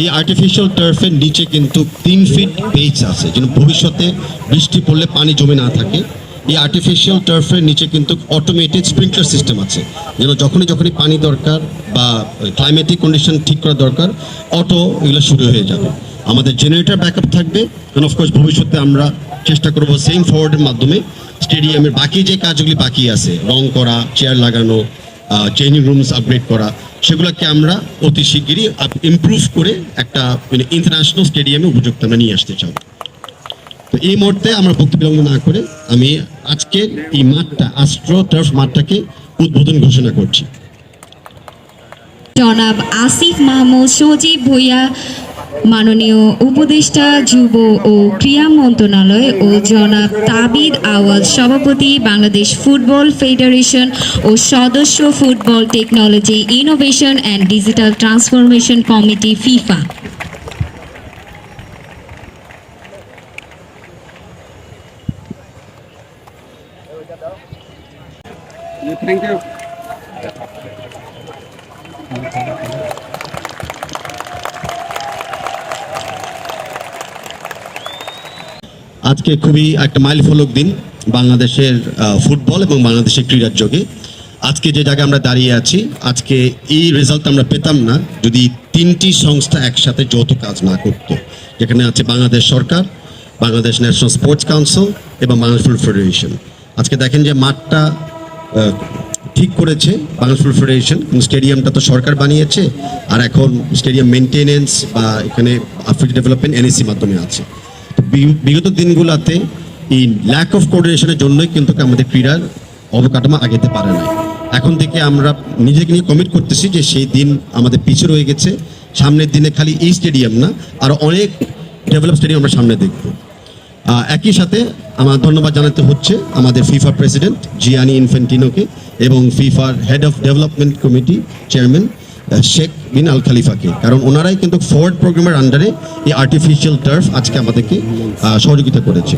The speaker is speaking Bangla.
এই আর্টিফিশিয়াল টার্ফের নিচে কিন্তু তিন ফিট পেজ আছে। যেন ভবিষ্যতে বৃষ্টি পড়লে পানি জমে না থাকে। এই আর্টিফিশিয়াল টার্ফের নিচে কিন্তু অটোমেটেড স্প্রিংকলার সিস্টেম আছে। যেন যখনই যখনই পানি দরকার বা ক্লাইমেটিক কন্ডিশন ঠিক করা দরকার অটো এগুলো শুরু হয়ে যাবে। আমাদের জেনারেটর ব্যাকআপ থাকবে। অ্যান্ড অফকোর্স ভবিষ্যতে আমরা চেষ্টা করব সেম ফরওয়ার্ডের মাধ্যমে। স্টেডিয়ামের বাকি যে কাজগুলি বাকি আছে, রং করা চেয়ার লাগানো চেঞ্জিং রুমস আপগ্রেড করা, সেগুলোকে আমরা অতি শিগগিরই ইমপ্রুভ করে একটা মানে ইন্টারন্যাশনাল স্টেডিয়ামে উপযুক্ত আমরা নিয়ে আসতে চাই। তো এই মুহূর্তে আমরা বক্তব্য বিলম্ব না করে আমি আজকে এই মাঠটা আস্ট্রো টার্ফ মাঠটাকে উদ্বোধন ঘোষণা করছি। জনাব আসিফ মাহমুদ, সজীব ভূঁইয়া মাননীয় উপদেষ্টা, যুব ও ক্রীড়া মন্ত্রণালয় ও জনাব তাবিদ আওয়াজ সভাপতি, বাংলাদেশ ফুটবল ফেডারেশন ও সদস্য football technology, innovation and digital transformation committee, FIFA Thank you. আজকে খুবই একটা মাইল ফলক দিন বাংলাদেশের ফুটবল এবং বাংলাদেশের ক্রীড়ার যোগে। আজকে যে জায়গায় আমরা দাঁড়িয়ে আছি, আজকে এই রেজাল্ট আমরা পেতাম না যদি তিনটি সংস্থা একসাথে যৌথ কাজ না করত। যেখানে আছে বাংলাদেশ সরকার, বাংলাদেশ ন্যাশনাল স্পোর্টস কাউন্সিল এবং বাংলাদেশ ফুটবল ফেডারেশন আজকে দেখেন যে মাঠটা ঠিক করেছে বাংলাদেশ ফুটবল ফেডারেশন স্টেডিয়ামটা তো সরকার বানিয়েছে, আর এখন স্টেডিয়াম মেনটেনেন্স বা এখানে আফ্রিকা ডেভেলপমেন্ট এনএসি মাধ্যমে আছে। বিগত দিনগুলোতে এই ল্যাক অফ কোঅর্ডিনেশনের জন্যই কিন্তু আমাদের ক্রীড়ার অবকাঠামো আগেতে পারে না এখন থেকে আমরা নিজেকে নিয়ে কমিট করতেছি যে সেই দিন আমাদের পিছু রয়ে গেছে। সামনের দিনে খালি এই স্টেডিয়াম না, আর অনেক ডেভেলপ স্টেডিয়াম আমরা সামনে দেখব। একই সাথে আমার ধন্যবাদ জানাতে হচ্ছে আমাদের ফিফা প্রেসিডেন্ট জিয়ানি ইনফেন্টিনোকে এবং ফিফার head of development committee chairman Sheikh bin Al খালিফাকে। কারণ ওনারাই কিন্তু ফোর্ড প্রোগ্রামের আন্ডারে এই আর্টিফিশিয়াল টার্ফ আজকে আমাদেরকে সহযোগিতা করেছে।